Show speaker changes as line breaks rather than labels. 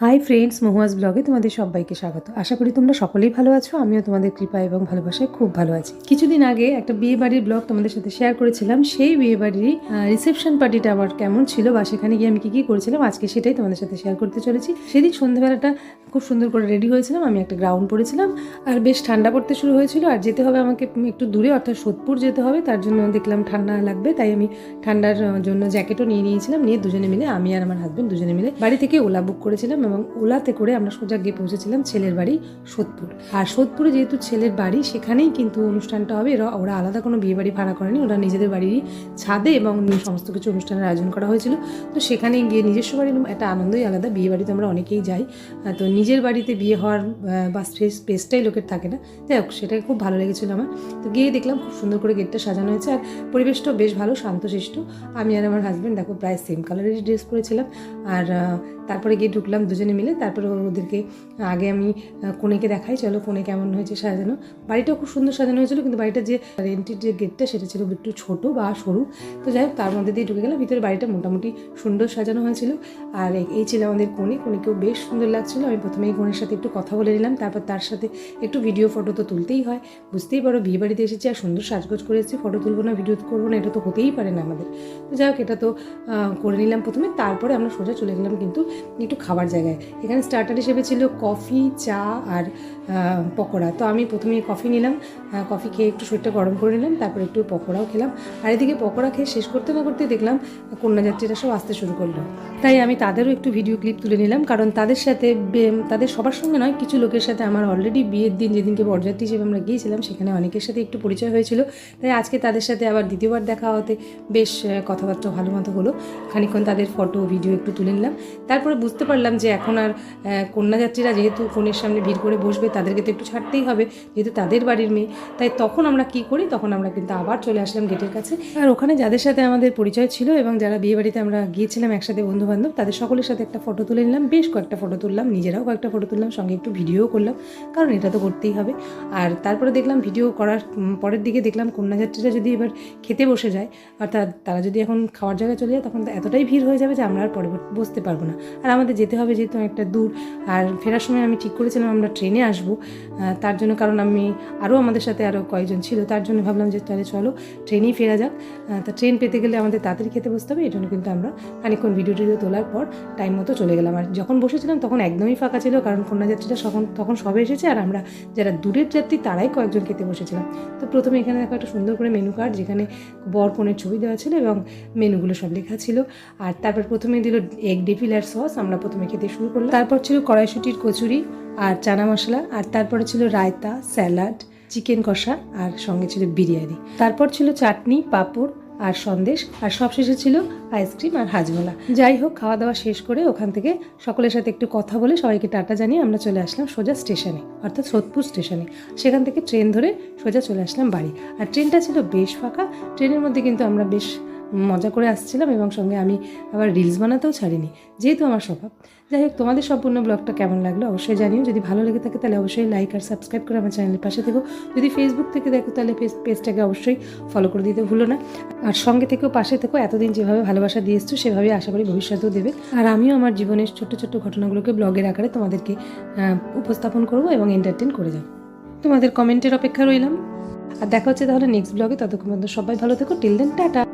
Hi friends মহুয়াজ ব্লগে তোমাদের সবাইকে স্বাগত। আশা করি তোমরা সকলেই ভালো আছো, আমিও তোমাদের কৃপা এবং ভালোবাসায় খুব ভালো আছি। কিছুদিন আগে একটা বিয়ে বাড়ির ব্লগ তোমাদের সাথে শেয়ার করেছিলাম, সেই বিয়ে বাড়ির রিসেপশন পার্টিটা আমার কেমন ছিল বা সেখানে গিয়ে আমি কি কি করেছিলাম, আজকে সেটাই তোমাদের সাথে শেয়ার করতে চলেছি। সেদিন সন্ধ্যাবেলাটা খুব সুন্দর করে রেডি হয়েছিলাম, আমি একটা গ্রাউন্ড পড়েছিলাম, আর বেশ ঠান্ডা পড়তে শুরু হয়েছিল, আর যেতে হবে আমাকে একটু দূরে, অর্থাৎ সোদপুর যেতে হবে, তার জন্য দেখলাম ঠান্ডা লাগবে, তাই আমি ঠান্ডার জন্য জ্যাকেটও নিয়ে নিয়েছিলাম, নিয়ে দুজনে মিলে, আমি আর আমার হাজব্যান্ড দুজনে মিলে বাড়ি থেকে ওলা বুক করেছিলাম এবং ওলাতে করে আমরা সোজা গিয়ে পৌঁছেছিলাম ছেলের বাড়ি সোদপুর। আর সোদপুরে যেহেতু ছেলের বাড়ি, সেখানেই কিন্তু অনুষ্ঠানটা হবে। এরা, ওরা আলাদা কোনো বিয়ে বাড়ি ভাড়া করেনি। ওরা নিজেদের বাড়িরই ছাদে এবং সমস্ত কিছু অনুষ্ঠানের আয়োজন করা হয়েছিল। তো সেখানে গিয়ে নিজস্ব বাড়ির একটা আনন্দই আলাদা। বিয়ে বাড়িতে আমরা অনেকেই যাই। তো নিজের বাড়িতে বিয়ে হওয়ার বা স্পেস স্পেসটাই লোকের থাকে না। যাই হোক, সেটাই খুব ভালো লেগেছিলো আমার। তো গিয়ে দেখলাম খুব সুন্দর করে গেটটা সাজানো হয়েছে। আর পরিবেশটাও বেশ ভালো, শান্তশিষ্ট। আমি আর আমার হাজব্যান্ড দেখো, প্রায় সেম কালারেরই ড্রেস পরেছিলাম। আর তারপরে গিয়ে ঢুকলাম দুজনে মিলে, তারপরে ওদেরকে, আগে আমি কনেকে দেখাই, চলো কোণে কেমন হয়েছে সাজানো। বাড়িটাও খুব সুন্দর সাজানো হয়েছিল, কিন্তু বাড়িটার যে রেন্টের যে গেটটা সেটা ছিল একটু ছোট বা সরু। তো যাই হোক, তার মধ্যে দিয়ে ঢুকে গেলাম, ভিতরে বাড়িটা মোটামুটি সুন্দর সাজানো হয়েছিল। আর এই- ছিল আমাদের কোণে কোণেকেও বেশ সুন্দর লাগছিল। আমি প্রথমে এই কোণের সাথে একটু কথা বলে নিলাম, তারপর তার সাথে একটু ভিডিও ফটো তো তুলতেই হয়। বুঝতেই পারো, বিয়ে বাড়িতে এসেছি আর সুন্দর সাজগোজ করে এসেছি ফটো তুলবো না ভিডিও করব না, এটা তো হতেই পারে না আমাদের। তো যাই হোক, এটা তো করে নিলাম প্রথমে, তারপরে আমরা সোজা চলে গেলাম কিন্তু একটু খাবার জায়গায়। এখানে স্টার্টার হিসেবে ছিল কফি, চা আর পকোড়া। তো আমি প্রথমে কফি নিলাম কফি খেয়ে একটু শরীরটা গরম করে নিলাম, তারপর একটু পকোড়াও খেলাম। আর এদিকে পকোড়া খেয়ে শেষ করতে না করতে দেখলাম কন্যাযাত্রীরা সব আসতে শুরু করল। তাই আমি তাদেরও একটু ভিডিও ক্লিপ তুলে নিলাম। কারণ তাদের সাথে তাদের সবার সঙ্গে নয়, কিছু লোকের সাথে আমার অলরেডি বিয়ের দিন, যেদিনকে বরযাত্রী হিসেবে আমরা গিয়েছিলাম, সেখানে অনেকের সাথে একটু পরিচয় হয়েছিল। তাই আজকে তাদের সাথে আবার দ্বিতীয়বার দেখা হতে বেশ কথাবার্তা ভালো মতো হলো। খানিক্ষণ তাদের ফটো ভিডিও একটু তুলে নিলাম। তারপরে বুঝতে পারলাম যে এখন আর কন্যাযাত্রীরা যেহেতু কনের সামনে ভিড় করে বসবে, তাদেরকে তো একটু ছাড়তেই হবে, যেহেতু তাদের বাড়ির মেয়ে। তাই তখন আমরা কি করি? তখন আমরা কিন্তু আবার চলে আসলাম গেটের কাছে। আর ওখানে যাদের সাথে আমাদের পরিচয় ছিল এবং যারা বিয়ে বাড়িতে আমরা গিয়েছিলাম, একসাথে বন্ধু বান্ধব, তাদের সকলের সাথে একটা ফটো তুলে নিলাম, বেশ কয়েকটা ফটো তুললাম, নিজেরাও কয়েকটা ফটো তুললাম, সঙ্গে একটু ভিডিও করলাম, কারণ এটা তো করতেই হবে। আর তারপরে দেখলাম ভিডিও করার পরের দিকে দেখলাম কন্যাযাত্রীরা যদি এবার খেতে বসে যায়, অর্থাৎ তারা যদি এখন খাওয়ার জায়গায় চলে যায়, তখন তো এতটাই ভিড় হয়ে যাবে যে আমরা আর পরে বসতে পারব না। আর আমাদের যেতে হবে যেহেতু একটা দূর, আর ফেরার সময় আমি ঠিক করেছিলাম আমরা ট্রেনে আসব তার জন্য কারণ আমি আরও আমাদের সাথে আরও কয়েকজন ছিল, তার জন্য ভাবলাম যে তাহলে চলো, ট্রেনেই ফেরা যাক। তা ট্রেন পেতে গেলে আমাদের তাড়াতাড়ি খেতে বসতে হবে এই জন্য কিন্তু আমরা খানিকক্ষণ ভিডিও টিডিও তোলার পর টাইম মতো চলে গেলাম। আর যখন বসেছিলাম তখন একদমই ফাঁকা ছিল, কারণ কন্যাযাত্রীরা তখন তখন সবে এসেছে আর আমরা যারা দূরের যাত্রী তারাই কয়েকজন খেতে বসেছিলাম। তো প্রথমে এখানে দেখো একটা সুন্দর করে মেনু কার্ড যেখানে বর কনের ছবি দেওয়া ছিল এবং মেনুগুলো সব লেখা ছিল। আর তারপর প্রথমে দিল এগ ডিপিল আর সস আমরা প্রথমে খেতে শুরু করলাম। তারপর ছিল কড়াইশুটির কচুরি আর চানা মশলা, আর তারপরে ছিল রায়তা, স্যালাড, চিকেন কষা, আর সঙ্গে ছিল বিরিয়ানি। তারপর ছিল চাটনি, পাঁপড় আর সন্দেশ, আর সবশেষে ছিল আইসক্রিম আর হাজমোলা। যাই হোক খাওয়া দাওয়া শেষ করে ওখান থেকে সকলের সাথে একটু কথা বলে সবাইকে টাটা জানিয়ে আমরা চলে আসলাম সোজা স্টেশনে, অর্থাৎ সোদপুর স্টেশনে। সেখান থেকে ট্রেন ধরে সোজা চলে আসলাম বাড়ি। আর ট্রেনটা ছিল বেশ ফাঁকা, ট্রেনের মধ্যে কিন্তু আমরা বেশ মজা করে আসছিলাম এবং সঙ্গে আমি আবার রিলস বানাতেও ছাড়িনি, যেহেতু আমার স্বভাব। যাই হোক, তোমাদের সম্পূর্ণ ব্লগটা কেমন লাগল অবশ্যই জানিও। যদি ভালো লেগে থাকে তাহলে অবশ্যই লাইক আর সাবস্ক্রাইব করে আমার চ্যানেলের পাশে থেকো। যদি ফেসবুক থেকে দেখো তাহলে পেজ পেজটাকে অবশ্যই ফলো করে দিতে ভুলো না। আর সঙ্গে থেকেও পাশে থেকো, এতদিন যেভাবে ভালোবাসা দিয়ে এসছো সেভাবেই আশা করি ভবিষ্যতেও দেবে। আর আমিও আমার জীবনের ছোট্ট ছোট্ট ঘটনাগুলোকে ব্লগের আকারে তোমাদেরকে উপস্থাপন করব এবং এন্টারটেন করে যাব। তোমাদের কমেন্টের অপেক্ষা রইলাম। আর দেখা হচ্ছে তাহলে নেক্সট ব্লগে ততক্ষণ পর্যন্ত সবাই ভালো থেকো। Till then tata.